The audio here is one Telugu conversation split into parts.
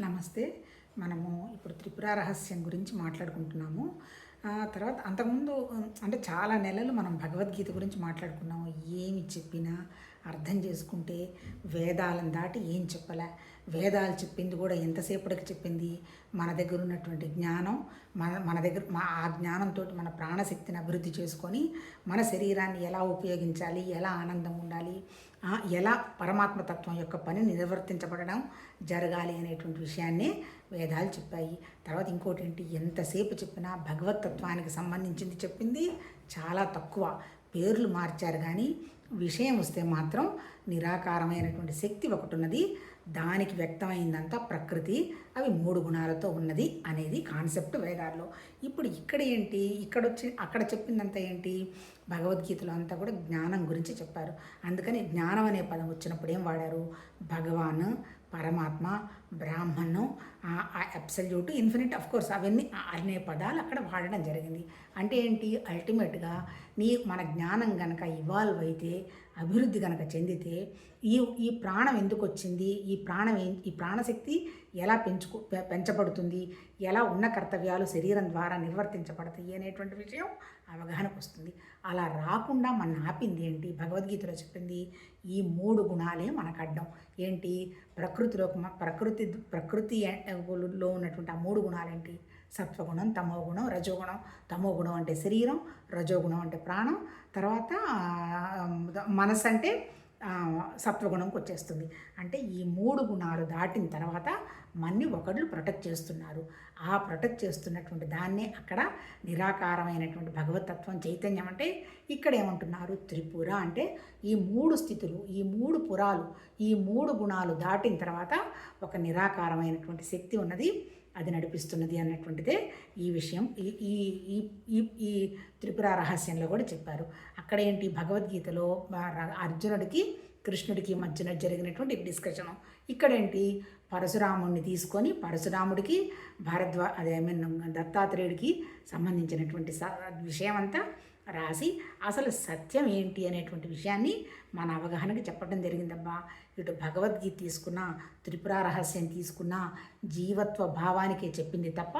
నమస్తే. మనము ఇప్పుడు త్రిపుర రహస్యం గురించి మాట్లాడుకుంటున్నాము. తర్వాత అంతకుముందు అంటే చాలా నెలలు మనం భగవద్గీత గురించి మాట్లాడుకున్నాము. ఏమి చెప్పినా అర్థం చేసుకుంటే వేదాలను దాటి ఏం చెప్పలే? వేదాలు చెప్పింది కూడా ఎంతసేపటికి చెప్పింది? మన దగ్గర ఉన్నటువంటి జ్ఞానం మన మన దగ్గర మా ఆ జ్ఞానంతో మన ప్రాణశక్తిని అభివృద్ధి చేసుకొని మన శరీరాన్ని ఎలా ఉపయోగించాలి? ఎలా ఆనందం ఉండాలి? ఎలా పరమాత్మ తత్వం యొక్క పని నిర్వర్తించబడడం జరగాలి అనేటువంటి విషయాన్నే వేదాలు చెప్పాయి. తర్వాత ఇంకోటి ఏంటి ఎంతసేపు చెప్పినా భగవత్ తత్వానికి సంబంధించింది చెప్పింది చాలా తక్కువ. పేర్లు మార్చారు కానీ విషయం వస్తే మాత్రం నిరాకారమైనటువంటి శక్తి ఒకటి ఉన్నది. దానికి వ్యక్తమైందంతా ప్రకృతి. అవి మూడు గుణాలతో ఉన్నది అనేది కాన్సెప్ట్ వేదాల్లో. ఇప్పుడు ఇక్కడ ఏంటి? ఇక్కడ వచ్చి అక్కడ చెప్పిందంతా ఏంటి? భగవద్గీతలో అంతా కూడా జ్ఞానం గురించి చెప్పారు. అందుకని జ్ఞానం అనే పదం వచ్చినప్పుడు ఏం వాడారు? భగవాన్ పరమాత్మ బ్రాహ్మణం అబ్సల్యూట్ ఇన్ఫినిట్ అఫ్ కోర్స్ అవన్నీ అనే పదాలు అక్కడ వాడడం జరిగింది. అంటే ఏంటి? అల్టిమేట్గా నీ మన జ్ఞానం కనుక ఇవాల్వ్ అయితే అభివృద్ధి కనుక చెందితే ఈ ఈ ప్రాణం ఎందుకు వచ్చింది ఈ ప్రాణం ఈ ప్రాణశక్తి ఎలా పెంచుకు పె- పెంచబడుతుంది? ఎలా ఉన్న కర్తవ్యాలు శరీరం ద్వారా నిర్వర్తించబడతాయి అనేటువంటి విషయం అవగాహనకు వస్తుంది. అలా రాకుండా మన ఆపింది ఏంటి? భగవద్గీతలో చెప్పింది ఈ మూడు గుణాలే మనకు అడ్డం. ఏంటి? ప్రకృతిలో ప్రకృతి ప్రకృతి లో ఉన్నటువంటి ఆ మూడు గుణాలేంటి సత్వగుణం తమోగుణం రజోగుణం. తమోగుణం అంటే శరీరం రజోగుణం అంటే ప్రాణం. తర్వాత మనసు అంటే సత్వగుణంకి వచ్చేస్తుంది. అంటే ఈ మూడు గుణాలు దాటిన తర్వాత మన్ని ఒకళ్ళు ప్రొటెక్ట్ చేస్తున్నారు. ఆ ప్రొటెక్ట్ చేస్తున్నటువంటి దాన్నే అక్కడ నిరాకారమైనటువంటి భగవతత్వం చైతన్యం అంటే ఇక్కడ ఏమంటున్నారు త్రిపుర అంటే ఈ మూడు స్థితులు ఈ మూడు పురాలు ఈ మూడు గుణాలు దాటిన తర్వాత ఒక నిరాకారమైనటువంటి శక్తి ఉన్నది. అది నడిపిస్తున్నది అన్నటువంటిదే ఈ విషయం. ఈ ఈ ఈ ఈ త్రిపుర రహస్యంలో కూడా చెప్పారు. అక్కడ ఏంటి? భగవద్గీతలో అర్జునుడికి కృష్ణుడికి మధ్యన జరిగినటువంటి డిస్కషను. ఇక్కడేంటి పరశురాముడిని తీసుకొని పరశురాముడికి భారద్వా అదే ఐ మీన్ దత్తాత్రేయుడికి సంబంధించినటువంటి విషయం అంతా రాసి అసలు సత్యం ఏంటి అనేటువంటి విషయాన్ని మన అవగాహనకి చెప్పడం జరిగిందమ్మా ఇటు భగవద్గీత తీసుకున్నా త్రిపుర రహస్యం తీసుకున్నా జీవత్వ భావానికే చెప్పింది తప్ప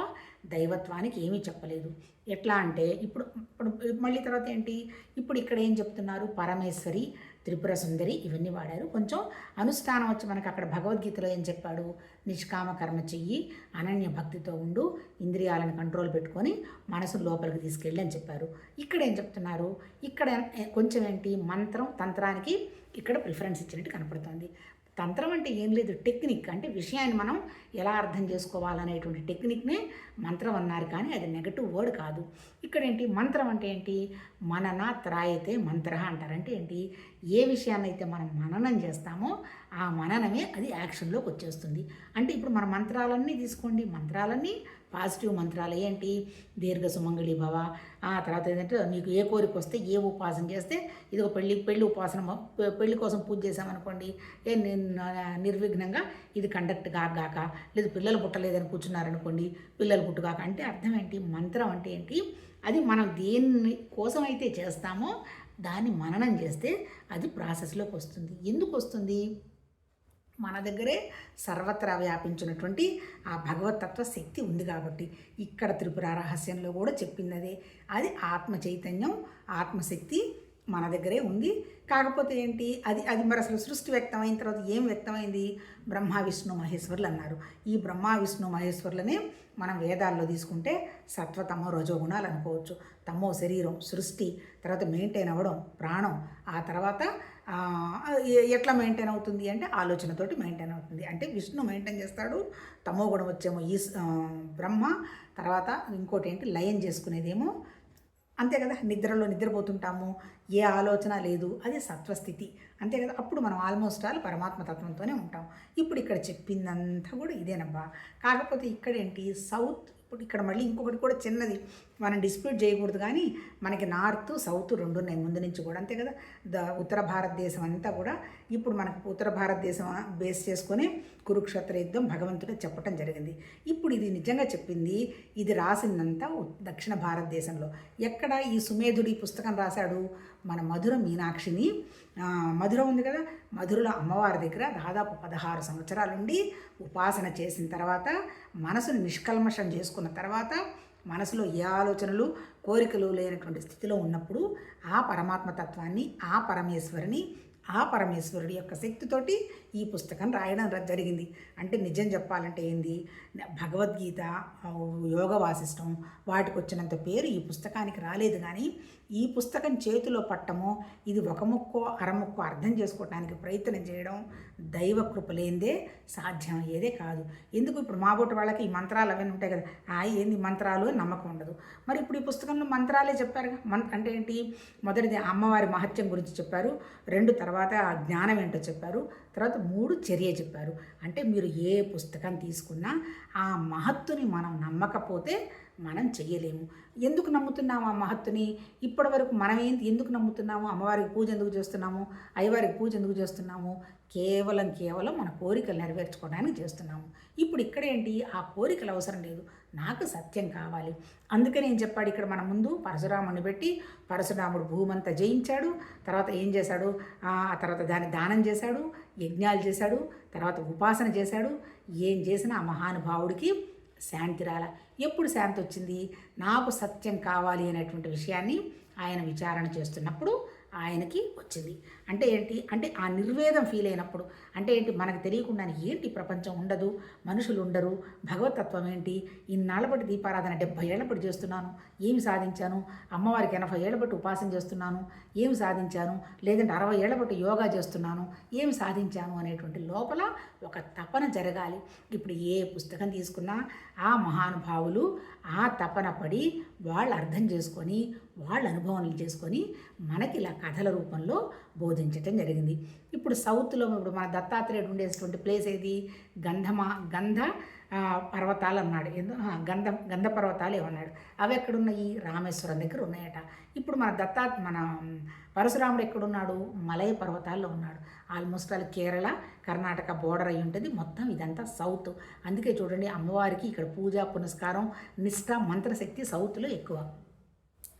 దైవత్వానికి ఏమీ చెప్పలేదు. ఎట్లా అంటే ఇప్పుడు ఇప్పుడు మళ్ళీ తర్వాత ఏంటి? ఇప్పుడు ఇక్కడ ఏం చెప్తున్నారు? పరమేశ్వరి త్రిపుర సుందరి ఇవన్నీ వాడారు. కొంచెం అనుష్ఠానం వచ్చి మనకు అక్కడ భగవద్గీతలో ఏం చెప్పాడు? నిష్కామ కర్మ చెయ్యి అనన్య భక్తితో ఉండు ఇంద్రియాలను కంట్రోల్ పెట్టుకొని మనసు లోపలికి తీసుకెళ్ళి అని చెప్పారు. ఇక్కడ ఏం చెప్తున్నారు? ఇక్కడ కొంచెం ఏంటి? మంత్రం తంత్రానికి ఇక్కడ ప్రిఫరెన్స్ ఇచ్చినట్టు కనపడుతుంది. తంత్రం అంటే ఏం లేదు. టెక్నిక్ అంటే విషయాన్ని మనం ఎలా అర్థం చేసుకోవాలనేటువంటి టెక్నిక్నే మంత్రం అన్నారు. కానీ అది నెగటివ్ వర్డ్ కాదు. ఇక్కడ ఏంటి? మంత్రం అంటే ఏంటి? మనన త్రాయతే మంత్ర అంటారు. అంటే ఏంటి? ఏ విషయాన్ని అయితే మనం మననం చేస్తామో ఆ మననమే అది యాక్షన్లోకి వచ్చేస్తుంది. అంటే ఇప్పుడు మన మంత్రాలన్నీ తీసుకోండి. మంత్రాలన్నీ పాజిటివ్ మంత్రాలు. ఏంటి? దీర్ఘ సుమంగళి భవ ఆ తర్వాత ఏంటంటే నీకు ఏ కోరిక వస్తే ఏ ఉపాసన చేస్తే ఇది ఒక పెళ్ళి పెళ్ళి ఉపాసన పెళ్ళి కోసం పూజ చేసామనుకోండి ఏ నిర్విఘ్నంగా ఇది కండక్ట్ కాగాక లేదు పిల్లలు పుట్టలేదని కూర్చున్నారనుకోండి పిల్లలు పుట్టుగాక అంటే అర్థం ఏంటి మంత్రం అంటే ఏంటి అది మనం దేని కోసం అయితే చేస్తామో దాన్ని మననం చేస్తే అది ప్రాసెస్లోకి వస్తుంది. ఎందుకు వస్తుంది? మన దగ్గరే సర్వత్రా వ్యాపించినటువంటి ఆ భగవతత్వ శక్తి ఉంది కాబట్టి ఇక్కడ త్రిపుర రహస్యంలో కూడా చెప్పింది అదే అది ఆత్మ చైతన్యం ఆత్మశక్తి మన దగ్గరే ఉంది. కాకపోతే ఏంటి? అది అది మరి అసలు సృష్టి వ్యక్తమైన తర్వాత ఏం వ్యక్తమైంది? బ్రహ్మ విష్ణు మహేశ్వరులు అన్నారు. ఈ బ్రహ్మ విష్ణు మహేశ్వరులనే మనం వేదాల్లో తీసుకుంటే సత్వతమో రజోగుణాలు అనుకోవచ్చు. తమో శరీరం సృష్టి తర్వాత మెయింటైన్ అవ్వడం ప్రాణం ఆ తర్వాత ఎట్లా మెయింటైన్ అవుతుంది అంటే ఆలోచనతోటి మెయింటైన్ అవుతుంది. అంటే విష్ణు మెయింటైన్ చేస్తాడు తమో గుణం వచ్చేమో ఈ బ్రహ్మ తర్వాత ఇంకోటి ఏంటి లయం చేసుకునేదేమో. అంతే కదా నిద్రలో నిద్రపోతుంటాము ఏ ఆలోచన లేదు అది సత్వస్థితి. అంతే కదా అప్పుడు మనం ఆల్మోస్ట్ ఆల్ పరమాత్మ తత్వంతోనే ఉంటాం. ఇప్పుడు ఇక్కడ చెప్పిందంతా కూడా ఇదేనబ్బా. కాకపోతే ఇక్కడేంటి సౌత్ ఇప్పుడు ఇక్కడ మళ్ళీ ఇంకొకటి కూడా చిన్నది. మనం డిస్ప్యూట్ చేయకూడదు కానీ మనకి నార్త్ సౌత్ రెండు ఉన్నాయి ముందు నుంచి కూడా అంతే కదా. ద ఉత్తర భారతదేశం అంతా కూడా ఇప్పుడు మనకు ఉత్తర భారతదేశం బేస్ చేసుకొని కురుక్షేత్ర యుద్ధం భగవంతుడు చెప్పటం జరిగింది. ఇప్పుడు ఇది నిజంగా చెప్పింది ఇది రాసిందంతా దక్షిణ భారతదేశంలో. ఎక్కడ ఈ సుమేధుడు ఈ పుస్తకం రాశాడు? మన మధుర మీనాక్షిని. మధుర ఉంది కదా? మధురలో అమ్మవారి దగ్గర దాదాపు పదహారు సంవత్సరాలుండి ఉపాసన చేసిన తర్వాత మనసును నిష్కల్మషం చేసుకున్న తర్వాత మనసులో ఏ ఆలోచనలు కోరికలు లేనటువంటి స్థితిలో ఉన్నప్పుడు ఆ పరమాత్మ తత్వాన్ని ఆ పరమేశ్వరిని ఆ పరమేశ్వరుడి యొక్క శక్తితోటి ఈ పుస్తకం రాయడం జరిగింది. అంటే నిజం చెప్పాలంటే ఏంది? భగవద్గీత యోగ వాసిష్టం వాటికి వచ్చినంత పేరు ఈ పుస్తకానికి రాలేదు. కానీ ఈ పుస్తకం చేతిలో పట్టము ఇది ఒక ముక్కో అరముక్కో అర్థం చేసుకోవడానికి ప్రయత్నం చేయడం దైవ కృప లేనిదే సాధ్యం అయ్యేదే కాదు. ఎందుకు ఇప్పుడు మాబోటి వాళ్ళకి ఈ మంత్రాలు అవన్నీ ఉంటాయి కదా? ఆ ఏంది మంత్రాలు నమ్మకం ఉండదు. మరి ఇప్పుడు ఈ పుస్తకంలో మంత్రాలే చెప్పారు మన్ అంటే ఏంటి? మొదటిది అమ్మవారి మహత్యం గురించి చెప్పారు. రెండు తర్వాత ఆ జ్ఞానం ఏంటో చెప్పారు. తర్వాత మూడు చర్య చెప్పారు. అంటే మీరు ఏ పుస్తకం తీసుకున్నా ఆ మహత్తుని మనం నమ్మకపోతే మనం చెయ్యలేము. ఎందుకు నమ్ముతున్నాము ఆ మహత్తుని? ఇప్పటి వరకు మనం ఏంటి ఎందుకు నమ్ముతున్నాము? అమ్మవారికి పూజ ఎందుకు చేస్తున్నాము? అయ్యవారికి పూజ ఎందుకు చేస్తున్నాము? కేవలం కేవలం మన కోరికలు నెరవేర్చుకోవడానికి చేస్తున్నాము. ఇప్పుడు ఇక్కడ ఏంటి? ఆ కోరికలు అవసరం లేదు. నాకు సత్యం కావాలి. అందుకని ఏం చెప్పాడు ఇక్కడ మన ముందు? పరశురాముని పెట్టి పరశురాముడు భూమంతా జయించాడు. తర్వాత ఏం చేశాడు? ఆ ఆ తర్వాత దాన్ని దానం చేశాడు యజ్ఞాలు చేశాడు తర్వాత ఉపాసన చేశాడు. ఏం చేసినా ఆ మహానుభావుడికి శాంతి రాల. ఎప్పుడు శాంతి వచ్చింది? నాకు సత్యం కావాలి అనేటువంటి విషయాన్ని ఆయన విచారణ చేస్తున్నప్పుడు ఆయనకి వచ్చింది. అంటే ఏంటి? అంటే ఆ నిర్వేదం ఫీల్ అయినప్పుడు. అంటే ఏంటి? మనకు తెలియకుండా ఏంటి ప్రపంచం ఉండదు? మనుషులు ఉండరు? భగవతత్వం ఏంటి? ఇన్నాళ్ళపటి దీపారాధన డెబ్బై ఏళ్ళపటి చేస్తున్నాను. ఏమి సాధించాను? అమ్మవారికి ఎనభై ఏళ్ళ ఉపాసన చేస్తున్నాను. ఏమి సాధించాను? లేదంటే అరవై ఏళ్ళ యోగా చేస్తున్నాను. ఏమి సాధించాను అనేటువంటి లోపల ఒక తపన జరగాలి. ఇప్పుడు ఏ పుస్తకం తీసుకున్నా ఆ మహానుభావులు ఆ తపన పడి వాళ్ళు అర్థం చేసుకొని వాళ్ళ అనుభవాలు చేసుకొని మనకి ఇలా కథల రూపంలో బోధించటం జరిగింది. ఇప్పుడు సౌత్లో ఇప్పుడు మన దత్తాత్రేయుడు ఉండేటువంటి ప్లేస్ ఏది? గంధమా గంధ పర్వతాలు అన్నాడు. ఎందుకు గంధ గంధ పర్వతాలు ఏమన్నాడు. అవి ఎక్కడున్నాయి? రామేశ్వరం దగ్గర ఉన్నాయట. ఇప్పుడు మన దత్తా మన పరశురాముడు ఎక్కడున్నాడు? మలయ పర్వతాల్లో ఉన్నాడు. Almost all Kerala Karnataka border అయి ఉంటుంది. మొత్తం ఇదంతా సౌత్. అందుకే చూడండి అమ్మవారికి ఇక్కడ పూజ పునస్కారం నిష్ఠ మంత్రశక్తి సౌత్లో ఎక్కువ.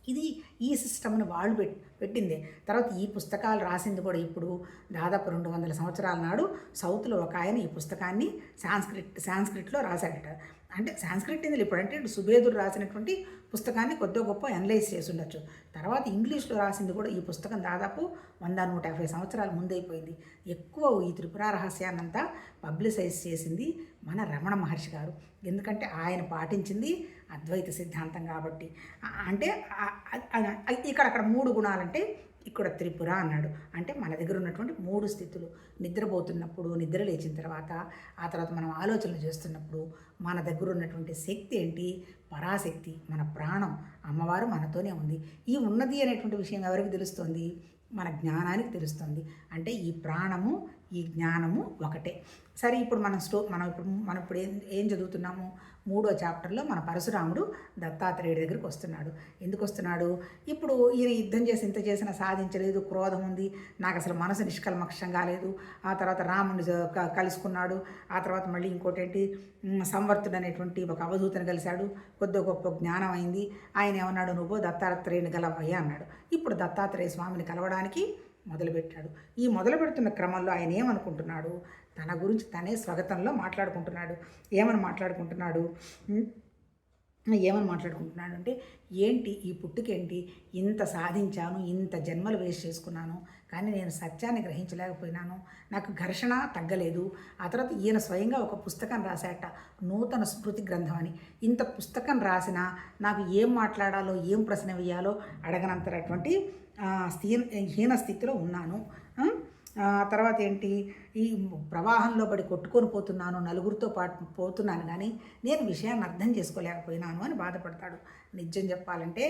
ఇది ఈ సిస్టమ్ని వాళ్ళు పెట్ పెట్టింది. తర్వాత ఈ పుస్తకాలు రాసింది కూడా ఇప్పుడు దాదాపు రెండు వందల సంవత్సరాల నాడు సౌత్లో ఒక ఆయన ఈ పుస్తకాన్ని సాంస్క్రిట్ సాంస్క్రిట్లో రాశాడట అంటే సాంస్క్రిట్ ఏంది ఇప్పుడు అంటే సుభేదుడు రాసినటువంటి పుస్తకాన్ని కొద్ది గొప్ప అనలైజ్ చేసి ఉండొచ్చు. తర్వాత ఇంగ్లీష్లో రాసింది కూడా ఈ పుస్తకం దాదాపు వంద నూట యాభై సంవత్సరాల ముందైపోయింది. ఎక్కువ ఈ త్రిపుర రహస్యాన్నంతా పబ్లిసైజ్ చేసింది మన రమణ మహర్షి గారు. ఎందుకంటే ఆయన పాటించింది అద్వైత సిద్ధాంతం కాబట్టి. అంటే ఇక్కడ అక్కడ మూడు గుణాలంటే ఇక్కడ త్రిపుర అన్నాడు. అంటే మన దగ్గర ఉన్నటువంటి మూడు స్థితులు. నిద్రపోతున్నప్పుడు నిద్ర లేచిన తర్వాత ఆ తర్వాత మనం ఆలోచనలు చేస్తున్నప్పుడు మన దగ్గర ఉన్నటువంటి శక్తి ఏంటి? పరాశక్తి మన ప్రాణం. అమ్మవారు మనతోనే ఉంది. ఈ ఉన్నది అనేటువంటి విషయం ఎవరికి తెలుస్తుంది? మన జ్ఞానానికి తెలుస్తుంది. అంటే ఈ ప్రాణము ఈ జ్ఞానము ఒకటే. సరే ఇప్పుడు మనం స్టో మనం ఇప్పుడు మనం ఇప్పుడు ఏం ఏం చదువుతున్నాము? మూడో చాప్టర్లో మన పరశురాముడు దత్తాత్రేయుడి దగ్గరికి వస్తున్నాడు. ఎందుకు వస్తున్నాడు? ఇప్పుడు ఈయన యుద్ధం చేసి ఇంత చేసినా సాధించలేదు క్రోధం ఉంది నాకు అసలు మనసు నిష్కల్మక్షం కాలేదు ఆ తర్వాత రాముడిని కలుసుకున్నాడు. ఆ తర్వాత మళ్ళీ ఇంకోటి ఏంటి సంవర్తుడు అనేటువంటి ఒక అవధూతను కలిశాడు. కొద్ది గొప్ప జ్ఞానం అయింది. ఆయన ఏమన్నాడు? నువ్వు దత్తాత్రేయుని గలవయ్యా అన్నాడు. ఇప్పుడు దత్తాత్రేయ స్వామిని కలవడానికి మొదలుపెట్టాడు. ఈ మొదలు పెడుతున్న క్రమంలో ఆయన ఏమనుకుంటున్నాడు? తన గురించి తనే స్వాగతంలో మాట్లాడుకుంటున్నాడు. ఏమని మాట్లాడుకుంటున్నాడు? ఏమని మాట్లాడుకుంటున్నాడు అంటే ఏంటి ఈ పుట్టుకేంటి? ఇంత సాధించాను ఇంత జన్మలు వేస్ట్ చేసుకున్నాను కానీ నేను సత్యాన్ని గ్రహించలేకపోయినాను. నాకు ఘర్షణ తగ్గలేదు. ఆ తర్వాత ఈయన స్వయంగా ఒక పుస్తకం రాశాట నూతన స్మృతి గ్రంథం అని. ఇంత పుస్తకం రాసినా నాకు ఏం మాట్లాడాలో ఏం ప్రశ్న వేయాలో అడగనంతటువంటి ఆ, స్థీ హీన స్థితిలో ఉన్నాను. తర్వాత ఏంటి? ఈ ప్రవాహంలో పడి కొట్టుకొని పోతున్నాను నలుగురితో పాటు పోతున్నాను కానీ నేను విషయాన్ని అర్థం చేసుకోలేకపోయినాను అని బాధపడతాడు. నిజం చెప్పాలంటే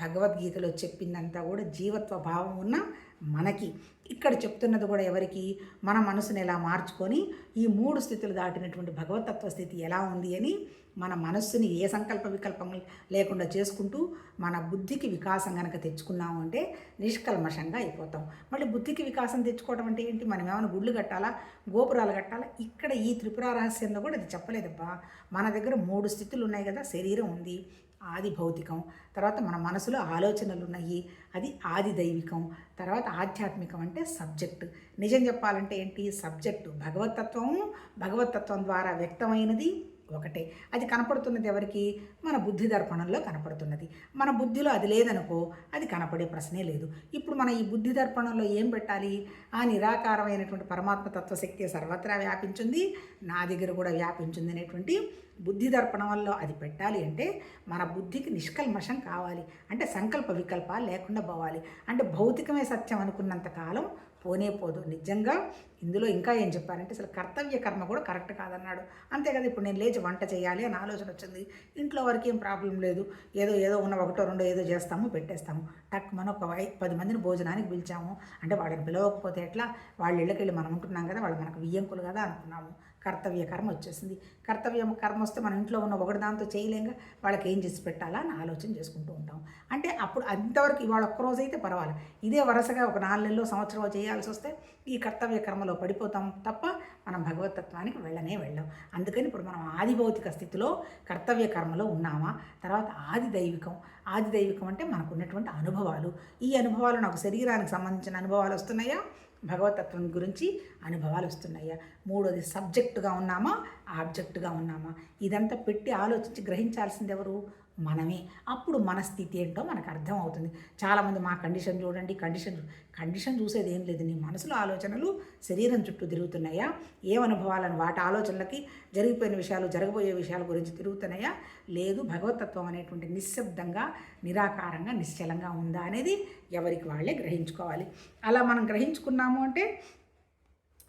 భగవద్గీతలో చెప్పిందంతా కూడా జీవత్వ భావం ఉన్న మనకి. ఇక్కడ చెప్తున్నది కూడా ఎవరికి? మన మనసుని ఎలా మార్చుకొని ఈ మూడు స్థితులు దాటినటువంటి భగవతత్వ స్థితి ఎలా ఉంది అని మన మనస్సుని ఏ సంకల్ప వికల్పం లేకుండా చేసుకుంటూ మన బుద్ధికి వికాసం కనుక తెచ్చుకున్నాము అంటే నిష్కల్మషంగా అయిపోతాం. మళ్ళీ బుద్ధికి వికాసం తెచ్చుకోవడం అంటే ఏంటి? మనం ఏమైనా గుళ్ళు కట్టాలా? గోపురాలు కట్టాలా? ఇక్కడ ఈ త్రిపుర రహస్యంలో కూడా అది చెప్పలేదబ్బా. మన దగ్గర మూడు స్థితులు ఉన్నాయి కదా శరీరం ఉంది. ఆది భౌతికం. తర్వాత మన మనసులో ఆలోచనలు ఉన్నాయి అది ఆది దైవికం. తర్వాత ఆధ్యాత్మికం అంటే సబ్జెక్ట్. నిజం చెప్పాలంటే ఏంటి? సబ్జెక్టు భగవతత్వం భగవతత్వం ద్వారా వ్యక్తమైనది ఒకటే. అది కనపడుతున్నది ఎవరికి? మన బుద్ధి దర్పణంలో కనపడుతున్నది. మన బుద్ధిలో అది లేదనుకో అది కనపడే ప్రశ్నే లేదు. ఇప్పుడు మన ఈ బుద్ధి దర్పణంలో ఏం పెట్టాలి? ఆ నిరాకారమైనటువంటి పరమాత్మ తత్వశక్తి సర్వత్రా వ్యాపించింది. నా దగ్గర కూడా వ్యాపించింది అనేటువంటి బుద్ధి దర్పణంలో అది పెట్టాలి అంటే మన బుద్ధికి నిష్కల్మషం కావాలి. అంటే సంకల్ప వికల్పాలు లేకుండా పోవాలి. అంటే భౌతికమే సత్యం అనుకున్నంత కాలం పోనే పోదు. నిజంగా ఇందులో ఇంకా ఏం చెప్పారంటే అసలు కర్తవ్య కర్మ కూడా కరెక్ట్ కాదన్నాడు. అంతే కదా ఇప్పుడు నేను లేచి వంట చేయాలి అని ఆలోచన వచ్చింది. ఇంట్లో వరకు ఏం ప్రాబ్లం లేదు. ఏదో ఏదో ఉన్న ఒకటో రెండో ఏదో చేస్తాము పెట్టేస్తాము. టక్ మనం ఒక వై పది మందిని భోజనానికి పిలిచాము. అంటే వాళ్ళని పిలవకపోతే ఎట్లా? వాళ్ళ ఇళ్ళకి వెళ్ళి మనం ఉంటున్నాం కదా వాళ్ళు మనకు వియ్యంకులు కదా అనుకున్నాము. కర్తవ్య కర్మ వచ్చేసింది. కర్తవ్య కర్మ వస్తే మన ఇంట్లో ఉన్న ఒకటి దాంతో చేయలేంగా వాళ్ళకి ఏం చేసి పెట్టాలా అని ఆలోచన చేసుకుంటూ ఉంటాం. అంటే అప్పుడు అంతవరకు ఇవాళ ఒక్కరోజు అయితే పర్వాలేదు ఇదే వరుసగా ఒక నాలుగు నెలలో సంవత్సరం చేయాల్సి వస్తే ఈ కర్తవ్య కర్మలో పడిపోతాం తప్ప మనం భగవతత్వానికి వెళ్ళనే వెళ్ళాం. అందుకని ఇప్పుడు మనం ఆది భౌతిక స్థితిలో కర్తవ్య కర్మలో ఉన్నామా? తర్వాత ఆది దైవికం. ఆది దైవికం అంటే మనకు ఉన్నటువంటి అనుభవాలు. ఈ అనుభవాలు నాకు శరీరానికి సంబంధించిన అనుభవాలు వస్తున్నాయా? భగవతత్వం గురించి అనుభవాలు వస్తున్నాయా? మూడోది సబ్జెక్టుగా ఉన్నామా? ఆబ్జెక్టుగా ఉన్నామా? ఇదంతా పెట్టి ఆలోచించి గ్రహించాల్సింది ఎవరు? మనమే. అప్పుడు మన స్థితి ఏంటో మనకు అర్థం అవుతుంది చాలామంది మా కండిషన్ చూడండి కండిషన్ కండిషన్ చూసేది ఏం లేదు. నీ మనసులో ఆలోచనలు శరీరం చుట్టూ తిరుగుతున్నాయా? ఏం అనుభవాలను వాటి ఆలోచనలకి జరిగిపోయిన విషయాలు జరగబోయే విషయాల గురించి తిరుగుతున్నాయా? లేదు భగవతత్వం అనేటువంటి నిశ్శబ్దంగా నిరాకారంగా నిశ్చలంగా ఉందా అనేది ఎవరికి వాళ్ళే గ్రహించుకోవాలి. అలా మనం గ్రహించుకున్నాము అంటే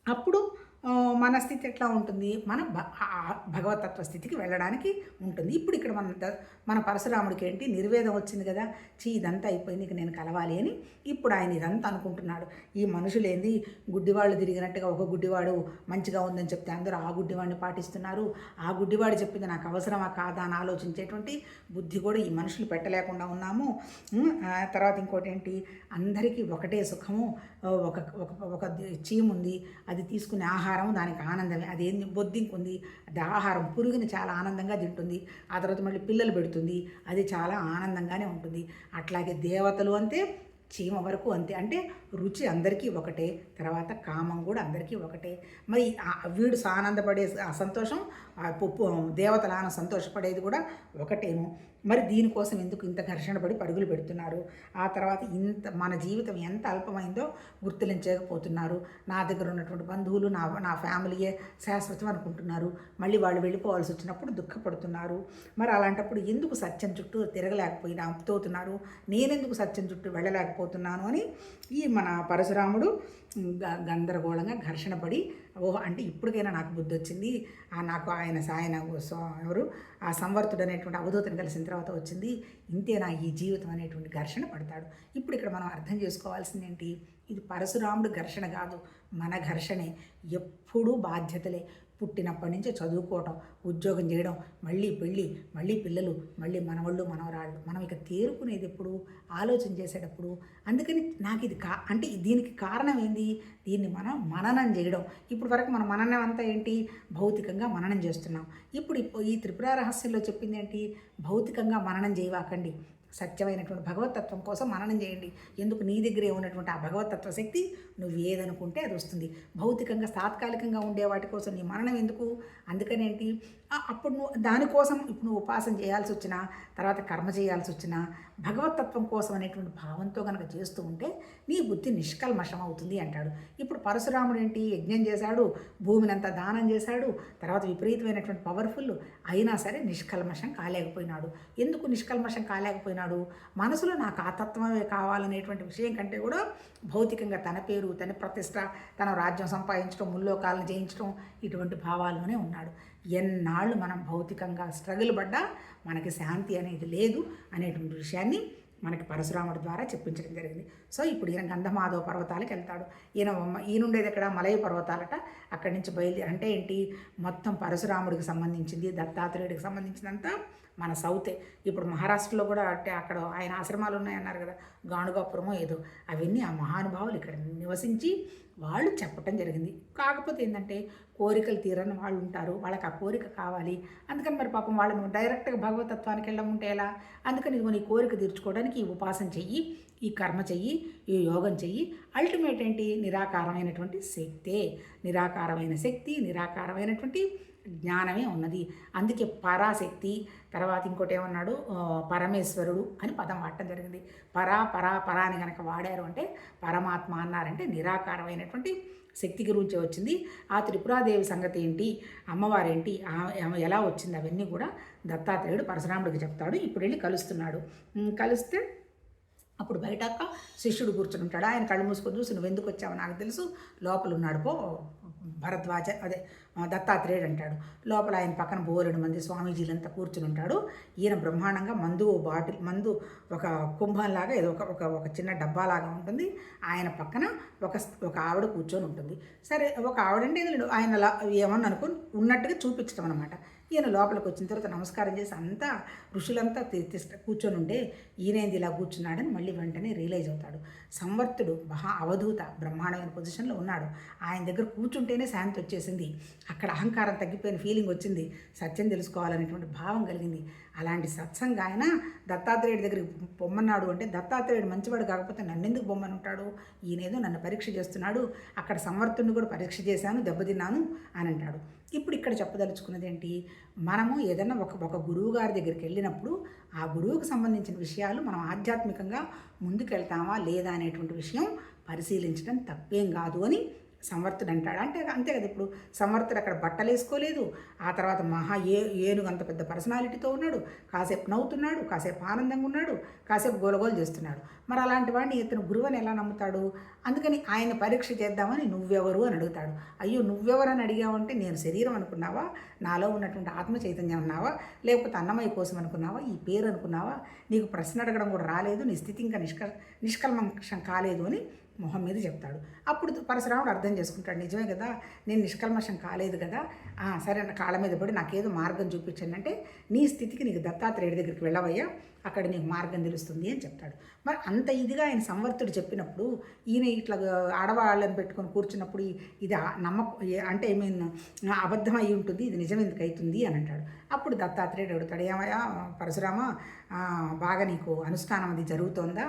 అప్పుడు మన స్థితి ఎట్లా ఉంటుంది? మన భ- భగవతత్వ స్థితికి వెళ్ళడానికి ఉంటుంది. ఇప్పుడు ఇక్కడ మన ద- మన పరశురాముడికి ఏంటి? నిర్వేదం వచ్చింది కదా. చీ ఇదంతా అయిపోయింది ఇక నేను కలవాలి అని ఇప్పుడు ఆయన ఇదంతా అనుకుంటున్నాడు. ఈ మనుషులేంది? గుడ్డివాళ్ళు తిరిగినట్టుగా ఒక గుడ్డివాడు మంచిగా ఉందని చెప్తే అందరూ ఆ గుడ్డివాడిని పాటిస్తున్నారు. ఆ గుడ్డివాడు చెప్పింది నాకు అవసరమా కాదా అని ఆలోచించేటువంటి బుద్ధి కూడా ఈ మనుషులు పెట్టలేకుండా ఉన్నాము. తర్వాత ఇంకోటి ఏంటి? అందరికీ ఒకటే సుఖము. ఒక ఒక ఒక చీము ఉంది అది తీసుకునే ఆహారం దానికి ఆనందమే. అది ఏంది బొద్దింకు ఉంది అది ఆహారం పురుగుని చాలా ఆనందంగా తింటుంది. ఆ తర్వాత మళ్ళీ పిల్లలు పెడుతుంది. అది చాలా ఆనందంగానే ఉంటుంది. అట్లాగే దేవతలు అంతే చీమ వరకు అంతే. అంటే రుచి అందరికీ ఒకటే. తర్వాత కామం కూడా అందరికీ ఒకటే. మరి వీడు ఆనందపడే సంతోషం ఆ పొప్పు దేవతల సంతోషపడేది కూడా ఒకటేమో. మరి దీనికోసం ఎందుకు ఇంత ఘర్షణ పడి పరుగులు పెడుతున్నారు? ఆ తర్వాత ఇంత మన జీవితం ఎంత అల్పమైందో గుర్తించకపోతున్నారు నా దగ్గర ఉన్నటువంటి బంధువులు నా నా ఫ్యామిలీయే శాశ్వతం అనుకుంటున్నారు. మళ్ళీ వాళ్ళు వెళ్ళిపోవాల్సి వచ్చినప్పుడు దుఃఖపడుతున్నారు. మరి అలాంటప్పుడు ఎందుకు సత్యం చుట్టూ తిరగలేకపోయినా తోతున్నారు? నేనెందుకు సత్యం చుట్టూ వెళ్ళలేకపోతున్నాను అని ఈ మన పరశురాముడు గ- గందరగోళంగా ఘర్షణ పడి ఓహో అంటే ఇప్పటికైనా నాకు బుద్ధి వచ్చింది ఆ నాకు ఆయన ఆయన స్వ- ఎవరు? ఆ సంవర్తుడు అనేటువంటి అవధూతను కలిసిన తర్వాత వచ్చింది. ఇంతేనా ఈ జీవితం అనేటువంటి ఘర్షణ పడతాడు. ఇప్పుడు ఇక్కడ మనం అర్థం చేసుకోవాల్సింది ఏంటి? ఇది పరశురాముడు ఘర్షణ కాదు. మన ఘర్షణే. ఎప్పుడూ బాధ్యతలే. పుట్టినప్పటి నుంచి చదువుకోవటం ఉద్యోగం చేయడం మళ్ళీ పెళ్ళి మళ్ళీ పిల్లలు మళ్ళీ మనవాళ్ళు మనవరాళ్ళు. మనం ఇక తేరుకునేది ఎప్పుడు? ఆలోచన చేసేటప్పుడు? అందుకని నాకు ఇది కా అంటే దీనికి కారణం ఏంది? దీన్ని మనం మననం చేయడం. ఇప్పుడు వరకు మన మననం అంతా ఏంటి? భౌతికంగా మననం చేస్తున్నాం. ఇప్పుడు ఈ త్రిపుర రహస్యంలో చెప్పింది ఏంటి? భౌతికంగా మననం చేయవాకండి. సత్యమైనటువంటి భగవతత్వం కోసం మననం చేయండి. ఎందుకు నీ దగ్గరే ఉన్నటువంటి ఆ భగవతత్వ శక్తి నువ్వు ఏదనుకుంటే అది వస్తుంది. భౌతికంగా తాత్కాలికంగా ఉండే వాటి కోసం నీ మరణం ఎందుకు? అందుకనేంటి? అప్పుడు నువ్వు దానికోసం ఇప్పుడు నువ్వు ఉపాసన చేయాల్సి వచ్చినా తర్వాత కర్మ చేయాల్సి వచ్చినా భగవతత్వం కోసం అనేటువంటి భావంతో కనుక చేస్తూ ఉంటే నీ బుద్ధి నిష్కల్మషం అవుతుంది అంటాడు. ఇప్పుడు పరశురాముడు ఏంటి? యజ్ఞం చేశాడు భూమిని అంతా దానం చేశాడు తర్వాత విపరీతమైనటువంటి పవర్ఫుల్ అయినా సరే నిష్కల్మషం కాలేకపోయినాడు. ఎందుకు నిష్కల్మషం కాలేకపోయినాడు? మనసులో నాకు ఆ తత్వమే కావాలనేటువంటి విషయం కంటే కూడా భౌతికంగా తన పేరు తన ప్రతిష్ట తన రాజ్యం సంపాదించడం ముల్లోకాలను జయించడం ఇటువంటి భావాల్లోనే ఉన్నాడు. ఎన్నాళ్ళు మనం భౌతికంగా స్ట్రగుల్ పడ్డా మనకి శాంతి అనేది లేదు అనేటువంటి విషయాన్ని మనకి పరశురాముడి ద్వారా చెప్పించడం జరిగింది. సో ఇప్పుడు ఈయన గంధమాధవ పర్వతాలకు వెళ్తాడు. ఈయన ఈయనుండేది ఎక్కడ? మలయ పర్వతాలట. అక్కడి నుంచి బయలుదేరి అంటే ఏంటి? మొత్తం పరశురాముడికి సంబంధించింది దత్తాత్రేయుడికి సంబంధించినంత మన సౌతే ఇప్పుడు మహారాష్ట్రలో కూడా అంటే అక్కడ ఆయన ఆశ్రమాలు ఉన్నాయన్నారు కదా గాణుగాపురమో ఏదో. అవన్నీ ఆ మహానుభావులు ఇక్కడ నివసించి వాళ్ళు చెప్పటం జరిగింది. కాకపోతే ఏంటంటే కోరికలు తీరని వాళ్ళు ఉంటారు. వాళ్ళకి ఆ కోరిక కావాలి. అందుకని మరి పాపం వాళ్ళను డైరెక్ట్గా భగవతత్వానికి వెళ్ళముంటే ఎలా? అందుకని ఇదిగో నీ కోరిక తీర్చుకోవడానికి ఈ ఉపాసన చెయ్యి ఈ కర్మ చెయ్యి ఈ యోగం చెయ్యి. అల్టిమేట్ ఏంటి? నిరాకారమైనటువంటి శక్తే. నిరాకారమైన శక్తి నిరాకారమైనటువంటి జ్ఞానమే ఉన్నది. అందుకే పరాశక్తి తర్వాత ఇంకోటి ఏమన్నాడు? పరమేశ్వరుడు అని పదం వాడటం జరిగింది. పరా పరా పరా అని కనుక వాడారు అంటే పరమాత్మ అన్నారంటే నిరాకారమైనటువంటి శక్తి గురించి వచ్చింది. ఆ త్రిపురాదేవి సంగతి ఏంటి? అమ్మవారేంటి? ఆమె ఎలా వచ్చింది? అవన్నీ కూడా దత్తాత్రేయుడు పరశురాముడికి చెప్తాడు. ఇప్పుడు వెళ్ళి కలుస్తున్నాడు. కలిస్తే అప్పుడు బయటక్క శిష్యుడు కూర్చుని ఉంటాడు ఆయన కళ్ళు మూసుకొని చూసి నువ్వు ఎందుకు వచ్చావు నాకు తెలుసు. లోపల ఉన్నాడు పో భరద్వాజ అదే దత్తాత్రేయుడు అంటాడు. లోపల ఆయన పక్కన బోలెడు మంది స్వామీజీలంతా కూర్చుని ఉంటాడు ఈయన బ్రహ్మాండంగా మందు బాటిల్ మందు ఒక కుంభంలాగా ఏదో ఒక ఒక ఒక చిన్న డబ్బాలాగా ఉంటుంది. ఆయన పక్కన ఒక ఒక ఆవిడ కూర్చొని ఉంటుంది సరే ఒక ఆవిడంటే ఆయన ఏమన్నా అనుకుని ఉన్నట్టుగా చూపించడం అనమాట ఈయన లోపలికి వచ్చిన తర్వాత నమస్కారం చేసి అంతా ఋషులంతా తి- కూర్చొని ఉండే ఈయనేంది ఇలా కూర్చున్నాడని మళ్ళీ వెంటనే రియలైజ్ అవుతాడు. సంవర్తుడు మహా అవధూత బ్రహ్మాండమైన పొజిషన్లో ఉన్నాడు. ఆయన దగ్గర కూర్చుంటేనే శాంతి వచ్చేసింది. అక్కడ అహంకారం తగ్గిపోయిన ఫీలింగ్ వచ్చింది. సత్యం తెలుసుకోవాలనేటువంటి భావం కలిగింది. అలాంటి సత్సంగ ఆయన దత్తాత్రేయుడి దగ్గరికి బొమ్మన్నాడు అంటే దత్తాత్రేయుడు మంచివాడు కాకపోతే నన్ను ఎందుకు బొమ్మని ఉంటాడు ఈయనేదో నన్ను పరీక్ష చేస్తున్నాడు. అక్కడ సంవర్తుడిని కూడా పరీక్ష చేశాను దెబ్బతిన్నాను అని అంటాడు. ఇప్పుడు ఇక్కడ చెప్పదలుచుకున్నది ఏంటి? మనము ఏదైనా ఒక ఒక గురువు గారి దగ్గరికి వెళ్ళినప్పుడు ఆ గురువుకు సంబంధించిన విషయాలు మనం ఆధ్యాత్మికంగా ముందుకెళ్తామా లేదా అనేటువంటి విషయం పరిశీలించడం తప్పేం కాదు అని సమర్థుడు అంటాడు అంటే అంతే కదా ఇప్పుడు సమర్థుడు అక్కడ బట్టలు వేసుకోలేదు. ఆ తర్వాత మహా ఏ ఏనుగు అంత పెద్ద పర్సనాలిటీతో ఉన్నాడు. కాసేపు నవ్వుతున్నాడు కాసేపు ఆనందంగా ఉన్నాడు కాసేపు గోలగోలు చేస్తున్నాడు. మరి అలాంటి వాడిని ఇతను గురువుని ఎలా నమ్ముతాడు? అందుకని ఆయన పరీక్ష చేద్దామని నువ్వెవరు అని అడుగుతాడు. అయ్యో నువ్వెవరు అని అడిగావంటే నేను శరీరం అనుకున్నావా? నాలో ఉన్నటువంటి ఆత్మ చైతన్యం అన్నావా? లేకపోతే అన్నమయ్య కోసం అనుకున్నావా? ఈ పేరు అనుకున్నావా? నీకు ప్రశ్న అడగడం కూడా రాలేదు నీ స్థితి ఇంకా నిష్క నిష్కల్మషం కాలేదు అని మొహం మీద చెప్తాడు. అప్పుడు పరశురాముడు అర్థం చేసుకుంటాడు నిజమే కదా నేను నిష్కల్మషం కాలేదు కదా సరే నా కాళ్ళ మీద పడి నాకేదో మార్గం చూపించండి అంటే నీ స్థితికి నీకు దత్తాత్రేయుడి దగ్గరికి వెళ్ళవయ్యా అక్కడ నీకు మార్గం తెలుస్తుంది అని చెప్తాడు. మరి అంత ఇదిగా ఆయన సంవర్తుడు చెప్పినప్పుడు ఈయన ఇట్లా ఆడవాళ్ళని పెట్టుకొని కూర్చున్నప్పుడు ఇది నమ్మక నమ్మకం అంటే ఐ మీన్ అబద్ధం అయి ఉంటుంది ఇది నిజం ఎందుకు అవుతుంది అని అంటాడు. అప్పుడు దత్తాత్రేయుడు అడుగుతాడు ఏమయ్యా పరశురామ బాగా నీకు అనుష్ఠానం అది జరుగుతోందా?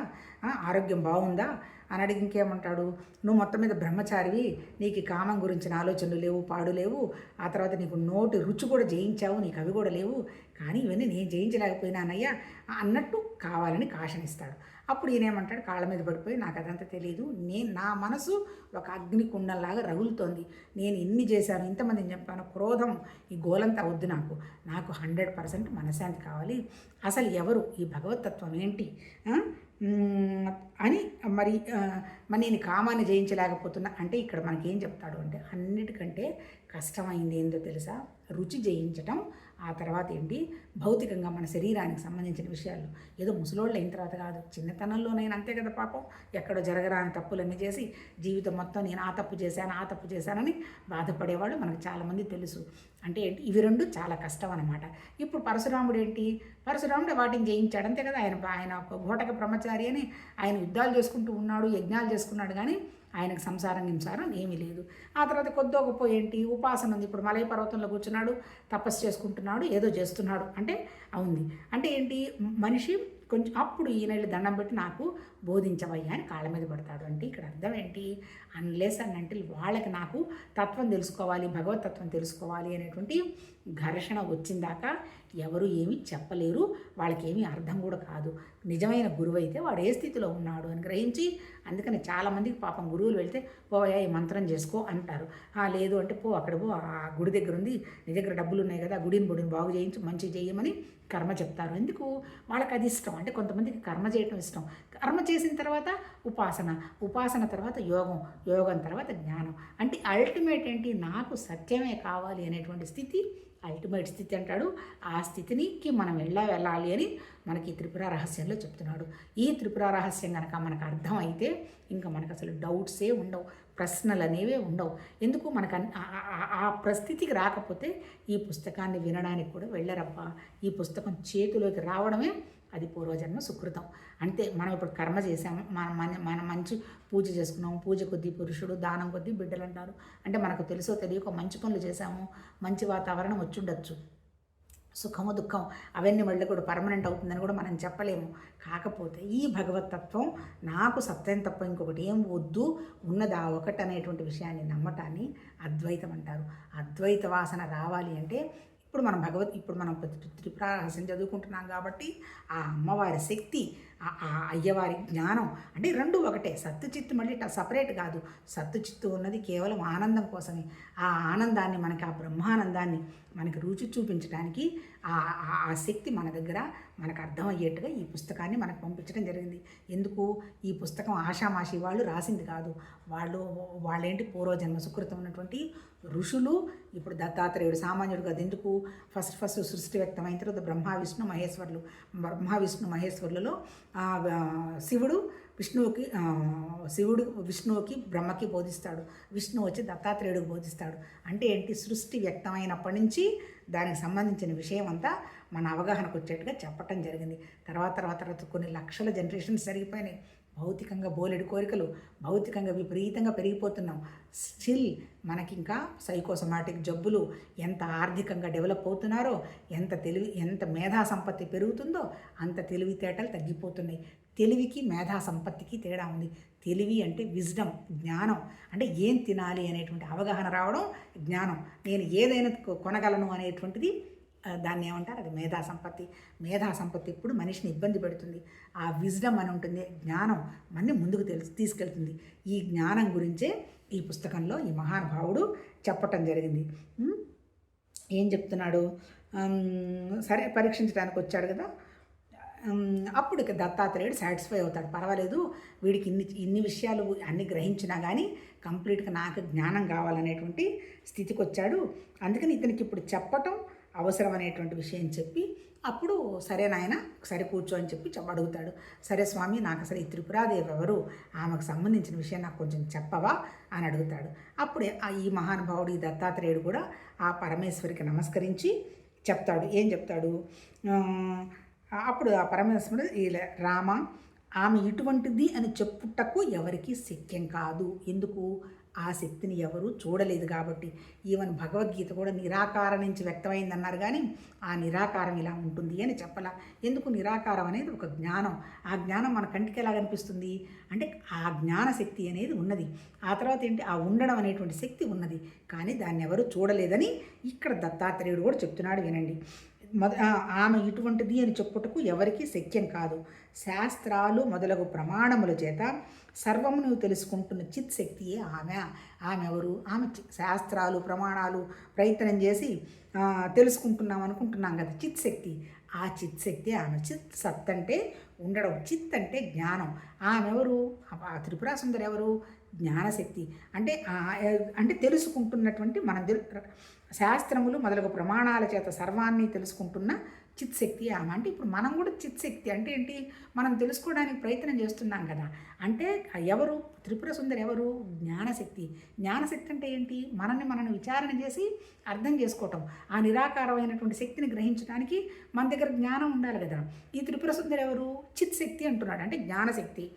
ఆరోగ్యం బాగుందా? అని అడిగి ఇంకేమంటాడు? నువ్వు మొత్తం మీద బ్రహ్మచారివి. నీకు కామం గురించిన ఆలోచనలు లేవు పాడు లేవు. ఆ తర్వాత నీకు నోటి రుచి కూడా జయించావు నీకు అవి కూడా లేవు. కానీ ఇవన్నీ నేను జయించలేకపోయినానయ్యా అన్నట్టు కావాలని కాషనిస్తాడు అప్పుడు ఈయనేమంటాడు? కాళ్ళ మీద పడిపోయి నాకు అదంతా తెలియదు నేను నా మనసు ఒక అగ్నికుండంలాగా రగులుతోంది. నేను ఎన్ని చేశాను ఇంతమందిని చెప్పాను క్రోధం ఈ గోలంతా వద్దు నాకు. నాకు హండ్రెడ్ పర్సెంట్ మనశ్శాంతి కావాలి. అసలు ఎవరు? ఈ భగవతత్వం ఏంటి? అని మరి మరి నేను కామాన్ని జయించలేకపోతున్నా. అంటే ఇక్కడ మనకి ఏం చెప్తాడు అంటే అన్నిటికంటే కష్టమైంది ఏందో తెలుసా? రుచి జయించటం ఆ తర్వాత ఏంటి? భౌతికంగా మన శరీరానికి సంబంధించిన విషయాలు. ఏదో ముసలోళ్ళు అయిన తర్వాత కాదు చిన్నతనంలో నేను అంతే కదా పాపం. ఎక్కడో జరగరాని తప్పులన్నీ చేసి జీవితం మొత్తం నేను ఆ తప్పు చేశాను ఆ తప్పు చేశానని బాధపడేవాళ్ళు మనకు చాలామంది తెలుసు. అంటే ఏంటి? ఇవి రెండు చాలా కష్టం అనమాట ఇప్పుడు పరశురాముడు ఏంటి? పరశురాముడు వాటిని జయించాడు. అంతే కదా? ఆయన ఆయన ఒక ఘోటక బ్రహ్మచారి అని ఆయన యుద్ధాలు చేసుకుంటూ ఉన్నాడు యజ్ఞాలు చేసుకున్నాడు కానీ ఆయనకు సంసారం గింసారం ఏమీ లేదు. ఆ తర్వాత కొద్దో గొప్ప ఏంటి? ఉపాసన ఉంది. ఇప్పుడు మలయ పర్వతంలో కూర్చున్నాడు తపస్సు చేసుకుంటున్నాడు ఏదో చేస్తున్నాడు. అంటే ఉంది. అంటే ఏంటి? మనిషి కొంచెం అప్పుడు ఈయన వెళ్ళి దండం పెట్టి నాకు బోధించవయ్యా అని కాళ్ళ మీద పడతాడు. అంటే ఇక్కడ అర్థం ఏంటి? అన్లెస్ అని అంటే వాళ్ళకి నాకు తత్వం తెలుసుకోవాలి భగవతత్వం తెలుసుకోవాలి అనేటువంటి ఘర్షణ వచ్చిందాక ఎవరు ఏమీ చెప్పలేరు వాళ్ళకి ఏమీ అర్థం కూడా కాదు. నిజమైన గురువు అయితే వాడు ఏ స్థితిలో ఉన్నాడు అని గ్రహించి అందుకని చాలామందికి పాపం గురువులు వెళ్తే పోయా ఈ మంత్రం చేసుకో అంటారు. "ఆ, లేదు అంటే పో అక్కడ పో ఆ గుడి దగ్గర ఉంది నీ దగ్గర డబ్బులు ఉన్నాయి కదా గుడిని గుడిని బాగు చేయించు మంచి చేయమని కర్మ చెప్తారు. ఎందుకు? వాళ్ళకి అది ఇష్టం. అంటే కొంతమందికి కర్మ చేయటం ఇష్టం. కర్మ చేసిన తర్వాత ఉపాసన ఉపాసన తర్వాత యోగం యోగం తర్వాత జ్ఞానం. అంటే అల్టిమేట్ ఏంటి? నాకు సత్యమే కావాలి అనేటువంటి స్థితి అల్టిమేట్ స్థితి అంటాడు. ఆ స్థితినికి మనం వెళ్ళా వెళ్ళాలి అని మనకి త్రిపుర రహస్యంలో చెప్తున్నాడు. ఈ త్రిపుర రహస్యం కనుక మనకు అర్థమైతే ఇంకా మనకు అసలు డౌట్సే ఉండవు ప్రశ్నలు అనేవే ఉండవు. ఎందుకు? మనకు అన్- ఆ- ప్రస్థితికి పరిస్థితికి రాకపోతే ఈ పుస్తకాన్ని వినడానికి కూడా వెళ్ళరబ్బా. ఈ పుస్తకం చేతిలోకి రావడమే అది పూర్వజన్మ సుకృతం. అంతే మనం ఇప్పుడు కర్మ చేసాము మన మన మన మంచి పూజ చేసుకున్నాము పూజ కొద్దీ పురుషుడు దానం కొద్దీ బిడ్డలు అంటారు అంటే మనకు తెలుసో తెలియక మంచి పనులు చేసాము మంచి వాతావరణం వచ్చుండొచ్చు. సుఖము దుఃఖం అవన్నీ మళ్ళీ కూడా పర్మనెంట్ అవుతుందని కూడా మనం చెప్పలేము. కాకపోతే ఈ భగవతత్వం నాకు సత్యం తప్ప ఇంకొకటి ఏం వద్దు ఉన్నది ఆ ఒకటి అనేటువంటి విషయాన్ని నమ్మటాన్ని అద్వైతం అంటారు. అద్వైత వాసన రావాలి అంటే ఇప్పుడు మనం భగవత్ ఇప్పుడు మనం త్రిపుర రహస్యం చదువుకుంటున్నాం కాబట్టి ఆ అమ్మవారి శక్తి ఆ- అయ్యవారి జ్ఞానం అంటే రెండు ఒకటే. సత్తు చిత్తు మళ్ళీ ఇట్లా సపరేట్ కాదు. సత్తు చిత్తు ఉన్నది కేవలం ఆనందం కోసమే. ఆ ఆనందాన్ని మనకి ఆ బ్రహ్మానందాన్ని మనకి రుచి చూపించడానికి ఆ శక్తి మన దగ్గర మనకు అర్థమయ్యేట్టుగా ఈ పుస్తకాన్ని మనకు పంపించడం జరిగింది. ఎందుకు? ఈ పుస్తకం ఆషామాషి వాళ్ళు రాసింది కాదు. వాళ్ళు వాళ్ళేంటి పూర్వజన్మ సుకృతం ఉన్నటువంటి ఋషులు ఇప్పుడు దత్తాత్రేయుడు సామాన్యుడు కాదు. ఎందుకు? ఫస్ట్ ఫస్ట్ సృష్టి వ్యక్తమైన తర్వాత బ్రహ్మ విష్ణు మహేశ్వరులు. బ్రహ్మ విష్ణు మహేశ్వరులలో శివుడు విష్ణువుకి శివుడు విష్ణువుకి బ్రహ్మకి బోధిస్తాడు. విష్ణువు వచ్చి దత్తాత్రేయుడికి బోధిస్తాడు. అంటే ఏంటి? సృష్టి వ్యక్తమైనప్పటి నుంచి దానికి సంబంధించిన విషయం అంతా మన అవగాహనకు వచ్చేట్టుగా చెప్పటం జరిగింది. తర్వాత తర్వాత తర్వాత కొన్ని లక్షల జనరేషన్స్ జరిగిపోయినాయి. భౌతికంగా బోలెడు కోరికలు భౌతికంగా విపరీతంగా పెరిగిపోతున్నాం. స్టిల్ మనకి ఇంకా సైకోసమాటిక్ జబ్బులు ఎంత ఆర్థికంగా డెవలప్ అవుతున్నారో ఎంత తెలివి ఎంత మేధా సంపత్తి పెరుగుతుందో అంత తెలివితేటలు తగ్గిపోతున్నాయి. తెలివికి మేధా సంపత్తికి తేడా ఉంది. తెలివి అంటే విజ్డమ్ జ్ఞానం. అంటే ఏం తినాలి అనేటువంటి అవగాహన రావడం జ్ఞానం. నేను ఏదైనా కొనగలను అనేటువంటిది దాన్ని ఏమంటారు? అది మేధా సంపత్తి. మేధా సంపత్తి ఇప్పుడు మనిషిని ఇబ్బంది పెడుతుంది. ఆ విజ్డమ్ అని ఉంటుంది జ్ఞానం మన్ని ముందుకు తెలుసు తీసుకెళ్తుంది. ఈ జ్ఞానం గురించే ఈ పుస్తకంలో ఈ మహానుభావుడు చెప్పటం జరిగింది. ఏం చెప్తున్నాడు? సరే పరీక్షించడానికి వచ్చాడు కదా? అప్పుడు ఇక దత్తాత్రేయుడు సాటిస్ఫై అవుతాడు. పర్వాలేదు వీడికి ఇన్ని ఇన్ని విషయాలు అన్ని గ్రహించినా కానీ కంప్లీట్గా నాకు జ్ఞానం కావాలనేటువంటి స్థితికి వచ్చాడు అందుకని ఇతనికి ఇప్పుడు చెప్పటం అవసరం అనేటువంటి విషయం చెప్పి అప్పుడు సరే నాయన సరే కూర్చో అని చెప్పి అడుగుతాడు. సరే స్వామి నాకు అసలు ఈ త్రిపురాదేవి ఎవరు? ఆమెకు సంబంధించిన విషయం నాకు కొంచెం చెప్పవా? అని అడుగుతాడు. అప్పుడే ఆ ఈ మహానుభావుడు ఈ దత్తాత్రేయుడు కూడా ఆ పరమేశ్వరికి నమస్కరించి చెప్తాడు. ఏం చెప్తాడు? అప్పుడు ఆ పరమేశ్వరుడు ఇలా రామ ఆమె ఇటువంటిది అని చెప్పుటకు ఎవరికీ శక్యం కాదు. ఎందుకు? ఆ శక్తిని ఎవరు చూడలేదు కాబట్టి. ఈవెన్ భగవద్గీత కూడా నిరాకారం నుంచి వ్యక్తమైంది అన్నారు కానీ ఆ నిరాకారం ఇలా ఉంటుంది అని చెప్పాల. ఎందుకు నిరాకారం అనేది ఒక జ్ఞానం? ఆ జ్ఞానం మన కంటికి ఎలా కనిపిస్తుంది? అంటే ఆ జ్ఞాన శక్తి అనేది ఉన్నది. ఆ తర్వాత ఏంటి? ఆ ఉండడం అనేటువంటి శక్తి ఉన్నది. కానీ దాన్ని ఎవరు చూడలేదని ఇక్కడ దత్తాత్రేయుడు కూడా చెప్తున్నాడు వినండి. మొద ఆమె ఇటువంటిది అని చెప్పుటకు ఎవరికీ శక్యం కాదు. శాస్త్రాలు మొదలగు ప్రమాణముల చేత సర్వమును తెలుసుకుంటున్న చిత్ శక్తియే ఆమె. ఆమె ఎవరు? ఆమె శాస్త్రాలు ప్రమాణాలు ప్రయత్నం చేసి తెలుసుకుంటున్నాం అనుకుంటున్నాం కదా చిత్ శక్తి ఆ చిత్ శక్తి ఆమె చిత్ సత్ అంటే ఉండడం చిత్ అంటే జ్ఞానం. ఆమె ఎవరు? ఆ త్రిపురా సుందరి ఎవరు? జ్ఞానశక్తి. అంటే అంటే తెలుసుకుంటున్నటువంటి మనం శాస్త్రములు మొదలగు ప్రమాణాల చేత సర్వాన్ని తెలుసుకుంటున్న చిత్శక్తి ఆమె. అంటే ఇప్పుడు మనం కూడా చిత్శక్తి అంటే ఏంటి? మనం తెలుసుకోవడానికి ప్రయత్నం చేస్తున్నాం కదా. అంటే ఎవరు? త్రిపుర సుందరి ఎవరు? జ్ఞానశక్తి. జ్ఞానశక్తి అంటే ఏంటి? మనల్ని మనల్ని విచారణ చేసి అర్థం చేసుకోవటం. ఆ నిరాకారమైనటువంటి శక్తిని గ్రహించడానికి మన దగ్గర జ్ఞానం ఉండాలి కదా. ఈ త్రిపుర సుందరి ఎవరు? చిత్శక్తి అంటున్నాడు. అంటే జ్ఞానశక్తి.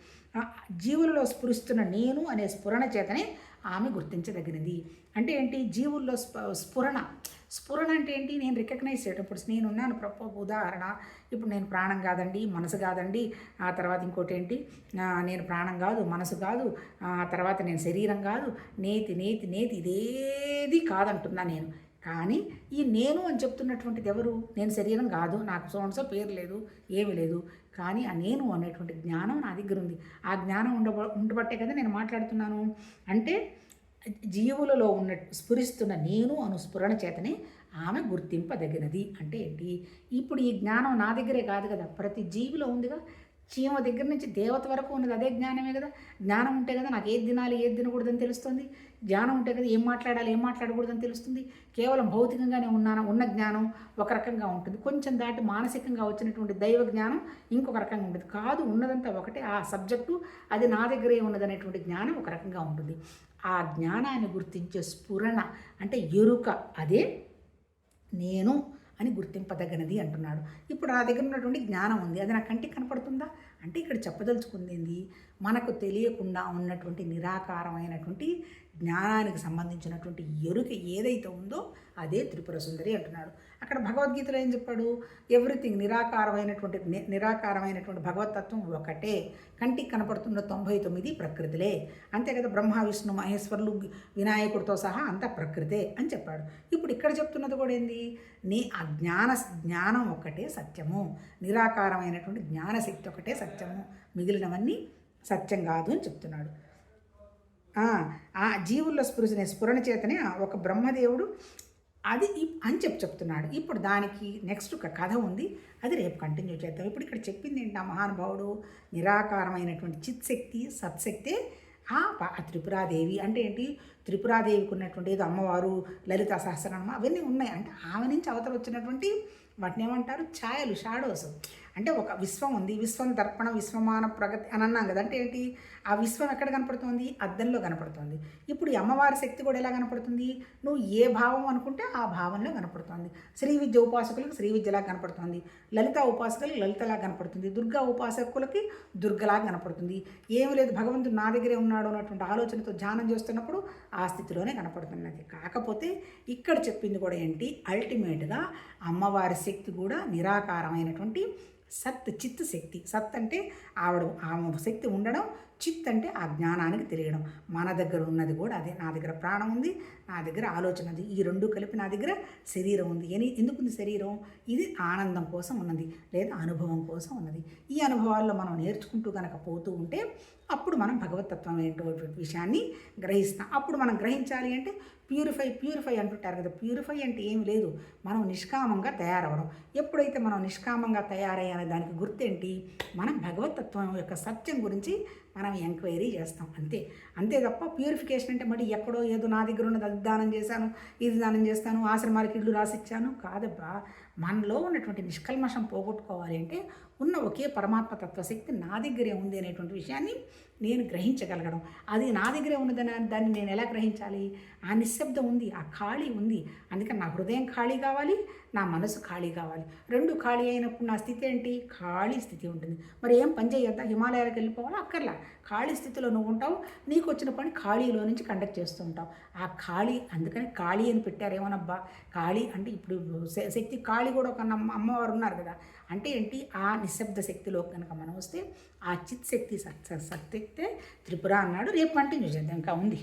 జీవులలో స్ఫురిస్తున్న నేను అనే స్ఫురణ చేతనే ఆమె గుర్తించదగినది. అంటే ఏంటి? జీవుల్లో స్ప స్ఫురణ. స్ఫురణ అంటే ఏంటి? నేను రికగ్నైజ్ చేయటప్పుడు నేనున్నాను నేను ఉన్నాను ప్రప ఉదాహరణ. ఇప్పుడు నేను ప్రాణం కాదండి మనసు కాదండి. ఆ తర్వాత ఇంకోటి ఏంటి? నేను ప్రాణం కాదు మనసు కాదు. ఆ తర్వాత నేను శరీరం కాదు. నేతి నేతి నేతి ఇదేది కాదంటున్నా నేను. కానీ ఈ నేను అని చెప్తున్నటువంటిది ఎవరు? నేను శరీరం కాదు. నాకు సోన్సో పేరు లేదు ఏమీ లేదు. కానీ ఆ నేను అనేటువంటి జ్ఞానం నా దగ్గర ఉంది. ఆ జ్ఞానం ఉండబ ఉండబట్టే కదా నేను మాట్లాడుతున్నాను. అంటే జీవులలో ఉన్న స్ఫురిస్తున్న నేను అను స్ఫురణ చేతనే ఆమె గుర్తింపదగినది. అంటే ఏంటి? ఇప్పుడు ఈ జ్ఞానం నా దగ్గరే కాదు కదా. ప్రతి జీవిలో ఉందిగా. చీమ దగ్గర నుంచి దేవత వరకు ఉన్నది అదే జ్ఞానమే కదా. జ్ఞానం ఉంటే కదా నాకు ఏది తినాలి ఏది తినకూడదని తెలుస్తుంది. జ్ఞానం ఉంటే కదా ఏం మాట్లాడాలి ఏం మాట్లాడకూడదని తెలుస్తుంది? కేవలం భౌతికంగానే ఉన్నాను ఉన్న జ్ఞానం ఒక రకంగా ఉంటుంది. కొంచెం దాటి మానసికంగా వచ్చినటువంటి దైవ జ్ఞానం ఇంకొక రకంగా ఉంటుంది. కాదు ఉన్నదంతా ఒకటే. ఆ సబ్జెక్టు అది నా దగ్గరే ఉన్నదనేటువంటి జ్ఞానం ఒక రకంగా ఉంటుంది. ఆ జ్ఞానాన్ని గుర్తించే స్ఫురణ అంటే ఎరుక. అదే నేను అని గుర్తింపదగినది అంటున్నాడు. ఇప్పుడు నా దగ్గర ఉన్నటువంటి జ్ఞానం ఉంది. అది నా కంటికి కనపడుతుందా? అంటే ఇక్కడ చెప్పదలుచుకుంది మనకు తెలియకుండా ఉన్నటువంటి నిరాకారమైనటువంటి జ్ఞానానికి సంబంధించినటువంటి ఎరుక ఏదైతే ఉందో అదే త్రిపుర సుందరి అంటున్నాడు. అక్కడ భగవద్గీతలో ఏం చెప్పాడు? ఎవ్రీథింగ్ నిరాకారమైనటువంటి నిరాకారమైనటువంటి భగవతత్వం ఒకటే. కంటికి కనపడుతున్న తొంభై తొమ్మిది ప్రకృతిలే. అంతే కదా బ్రహ్మ విష్ణు మహేశ్వరులు వినాయకుడితో సహా అంతా ప్రకృతే అని చెప్పాడు. ఇప్పుడు ఇక్కడ చెప్తున్నది కూడా ఏంది? నీ ఆ జ్ఞాన జ్ఞానం ఒక్కటే సత్యము. నిరాకారమైనటువంటి జ్ఞానశక్తి ఒకటే సత్యము. మిగిలినవన్నీ సత్యం కాదు అని చెప్తున్నాడు. ఆ, జీవుల్లో స్ఫురణ స్ఫురణ చేతనే ఒక బ్రహ్మదేవుడు అది అని చెప్పి చెప్తున్నాడు. ఇప్పుడు దానికి నెక్స్ట్ ఒక కథ ఉంది. అది రేపు కంటిన్యూ చేద్దాం. ఇప్పుడు ఇక్కడ చెప్పింది ఏంటి? ఆ మహానుభావుడు నిరాకారమైనటువంటి చిత్శక్తి సత్శక్తే ఆ త్రిపురాదేవి. అంటే ఏంటి? త్రిపురాదేవికి ఉన్నటువంటి ఏదో అమ్మవారు లలిత సహస్రనామ అవన్నీ ఉన్నాయి. అంటే ఆమె నుంచి అవతల వచ్చినటువంటి వాటిని ఏమంటారు? ఛాయలు షాడోస్. అంటే ఒక విశ్వం ఉంది. విశ్వం తర్పణ విశ్వమాన ప్రగతి అని అన్నాం కదా. అంటే ఏంటి? ఆ విశ్వం ఎక్కడ కనపడుతుంది? అద్దంలో కనపడుతుంది. ఇప్పుడు ఈ అమ్మవారి శక్తి కూడా ఎలా కనపడుతుంది? నువ్వు ఏ భావం అనుకుంటే ఆ భావంలో కనపడుతుంది. శ్రీ విద్య ఉపాసకులకు శ్రీ విద్యలా కనపడుతుంది. లలిత ఉపాసకులకు లలితలా కనపడుతుంది. దుర్గా ఉపాసకులకి దుర్గలా కనపడుతుంది. ఏమి లేదు భగవంతుడు నా దగ్గరే ఉన్నాడు అన్నటువంటి ఆలోచనతో ధ్యానం చేస్తున్నప్పుడు ఆ స్థితిలోనే కనపడుతున్నది. కాకపోతే ఇక్కడ చెప్పింది కూడా ఏంటి? అల్టిమేట్గా అమ్మవారి శక్తి కూడా నిరాకారమైనటువంటి సత్ చిత్తు శక్తి సత్ అంటే ఆవిడ ఆమె శక్తి ఉండడం చిత్ అంటే ఆ జ్ఞానానికి తెలియడం మన దగ్గర ఉన్నది కూడా అదే. నా దగ్గర ప్రాణం ఉంది నా దగ్గర ఆలోచన ఉంది. ఈ రెండు కలిపి నా దగ్గర శరీరం ఉంది. ఎని ఎందుకుంది శరీరం? ఇది ఆనందం కోసం ఉన్నది లేదా అనుభవం కోసం ఉన్నది. ఈ అనుభవాల్లో మనం నేర్చుకుంటూ కనుక పోతూ ఉంటే అప్పుడు మనం భగవతత్వం ఏంటో విషయాన్ని గ్రహిస్తాం. అప్పుడు మనం గ్రహించాలి అంటే ప్యూరిఫై ప్యూరిఫై అంటుంటారు కదా ప్యూరిఫై అంటే ఏమి లేదు. మనం నిష్కామంగా తయారవడం ఎప్పుడైతే మనం నిష్కామంగా తయారయ్యనే దానికి గుర్తేంటి? మనం భగవతత్వం యొక్క సత్యం గురించి మనం ఎంక్వైరీ చేస్తాం అంతే. అంతే తప్ప ప్యూరిఫికేషన్ అంటే మరి ఎక్కడో ఏదో నా దగ్గర ఉన్నది అది దానం చేశాను ఇది దానం చేస్తాను ఆశ్రమాలకి ఇల్లు రాసిచ్చాను కాదబ్బా. మనలో ఉన్నటువంటి నిష్కల్మషం పోగొట్టుకోవాలి అంటే ఉన్న ఒకే పరమాత్మ తత్వశక్తి నా దగ్గరే ఉంది అనేటువంటి విషయాన్ని నేను గ్రహించగలగడం. అది నా దగ్గరే ఉన్నదని దాన్ని నేను ఎలా గ్రహించాలి? ఆ నిశ్శబ్దం ఉంది ఆ ఖాళీ ఉంది. అందుకని నా హృదయం ఖాళీ కావాలి నా మనసు ఖాళీ కావాలి. రెండు ఖాళీ అయినప్పుడు నా స్థితి ఏంటి? ఖాళీ స్థితి ఉంటుంది. మరి ఏం పని చేయొద్దా హిమాలయాలకు వెళ్ళిపోవాలా? అక్కర్లా. ఖాళీ స్థితిలో నువ్వు ఉంటావు. నీకు వచ్చిన పని ఖాళీలో నుంచి కండక్ట్ చేస్తూ ఉంటావు. ఆ ఖాళీ అందుకని ఖాళీ అని పెట్టారేమోనబ్బా. ఖాళీ అంటే ఇప్పుడు శక్తి ఖాళీ కూడా ఒక అమ్మవారు ఉన్నారు కదా. అంటే ఏంటి? ఆ నిశ్శబ్ద శక్తిలో కనుక మనం వస్తే ఆ చిత్ శక్తి సత్ సత్యక్తే త్రిపుర అన్నాడు. రేపు కంటిన్యూ చేద్దాం ఇంకా ఉంది.